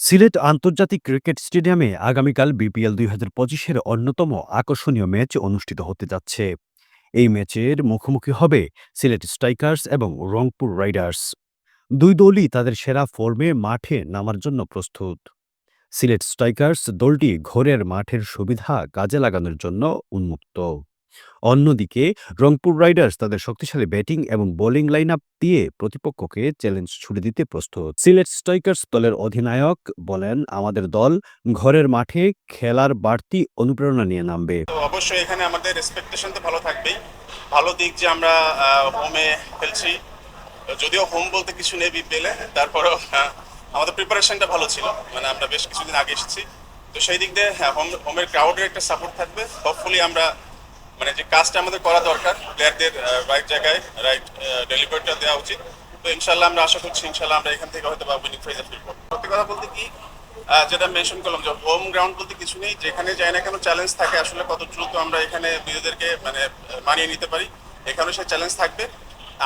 সিলেট আন্তর্জাতিক ক্রিকেট স্টেডিয়ামে আগামীকাল বিপিএল দুই হাজার পঁচিশের অন্যতম আকর্ষণীয় ম্যাচ অনুষ্ঠিত হতে যাচ্ছে। এই ম্যাচের মুখোমুখি হবে সিলেট স্ট্রাইকার্স এবং রংপুর রাইডার্স। দুই দলই তাদের সেরা ফর্মে মাঠে নামার জন্য প্রস্তুত। সিলেট স্ট্রাইকার্স দলটি ঘরের মাঠের সুবিধা কাজে লাগানোর জন্য উন্মুক্ত। অন্যদিকে, রংপুর রাইডার্স তাদের শক্তিশালী ব্যাটিং এবং বোলিং লাইন আপ দিয়ে প্রতিপক্ষকে চ্যালেঞ্জ ছুড়ে দিতে প্রস্তুত। সিলেট স্ট্রাইকার্স দলের অধিনায়ক বলেন, আমাদের দল ঘরের মাঠে খেলার বাড়তি অনুপ্রেরণা নিয়ে নামবে। অবশ্যই এখানে আমাদের এক্সপেকটেশন তো ভালো থাকবেই। ভালো দিক যে আমরা হোমে খেলছি। যদিও হোম বলতে কিছু নেই বিপিএলে তারপরেও আমাদের প্রিপারেশনটা ভালো ছিল। মানে আমরা বেশ কিছুদিন আগে এসেছি। তো সেই দিক দিয়ে হোম হোমের ক্রাউডের একটা সাপোর্ট থাকবে। হোপফুলি আমরা মানে যে কাজটা আমাদের করা দরকার প্লেয়ারদের রাইট জায়গায় রাইট ডেলিভারিটা দেওয়া উচিত। তো ইনশাল্লাহ আমরা আশা করছি ইনশাল্লাহ আমরা এখান থেকে হয়তো বা উইনিং প্রাইজে ফিল করব। সত্যি কথা বলতে কি যেটা মেনশন করলাম, যে হোম গ্রাউন্ড বলতে কিছু নেই, যেখানে যাই না কেন চ্যালেঞ্জ থাকে আসলে কত দ্রুত আমরা এখানে নিজেদেরকে মানে মানিয়ে নিতে পারি, এখানেও সেই চ্যালেঞ্জ থাকবে।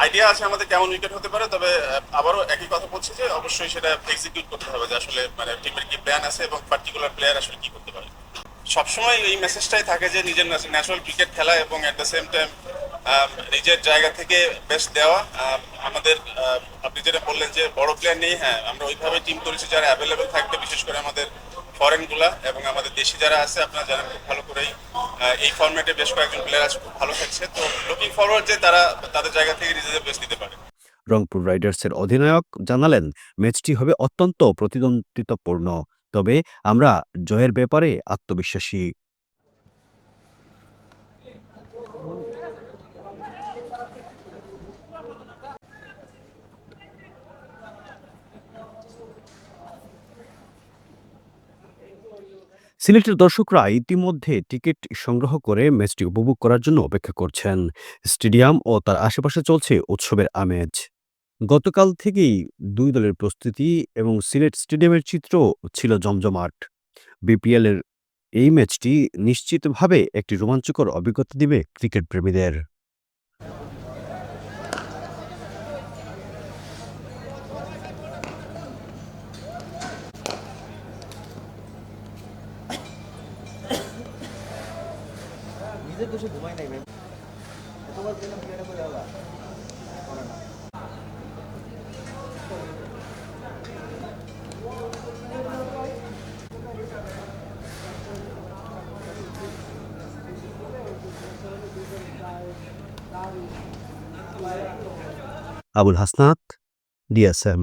আইডিয়া আছে আমাদের কেমন উইকেট হতে পারে, তবে আবারও একই কথা বলছি যে অবশ্যই সেটা এক্সিকিউট করতে হবে যে আসলে মানে টিমের কি প্ল্যান আছে এবং পার্টিকুলার প্লেয়ার আসলে কি করতে পারে। সবসময় এই মেসেজটাই থাকে যে নিজের ন্যাশনাল ক্রিকেট খেলা এবং অ্যাট দ্য সেম টাইম নিজের জায়গা থেকে বেস্ট দেওয়া। আমাদের আপনি যেটা বললেন যে বড় প্লেয়ার নেই হ্যাঁ আমরা ওইভাবে টিম করেছি যারা অ্যাভেলেবেল থাকবে, বিশেষ করে আমাদের ফরেনগুলা এবং আমাদের দেশি যারা আছে, আপনারা জানেন খুব ভালো করেই এই ফর্মেটে বেশ কয়েকজন প্লেয়ার আছে খুব ভালো খেলছে। তো লুকিং ফরওয়ার্ড যে তারা তাদের জায়গা থেকে নিজেদের বেস্ট দিতে পারে। রংপুর রাইডার্সের অধিনায়ক জানালেন, ম্যাচটি হবে অত্যন্ত প্রতিদ্বন্দ্বিতাপূর্ণ। তবে আমরা জয়ের ব্যাপারে আত্মবিশ্বাসী। সিলেটের দর্শকরা ইতিমধ্যে টিকিট সংগ্রহ করে ম্যাচটি উপভোগ করার জন্য অপেক্ষা করছেন। স্টেডিয়াম ও তার আশেপাশে চলছে উৎসবের আমেজ। গতকাল থেকেই দুই দলের প্রস্তুতি এবং সিলেট স্টেডিয়ামের চিত্র ছিল জমজমাট। বিপিএল এর এই ম্যাচটি নিশ্চিতভাবে একটি রোমাঞ্চকর অভিজ্ঞতা দিবে ক্রিকেট প্রেমীদের। নাই, ম্যাম। এতবার প্লেয়ারে করে আবুল হাসনাত ডিএসএম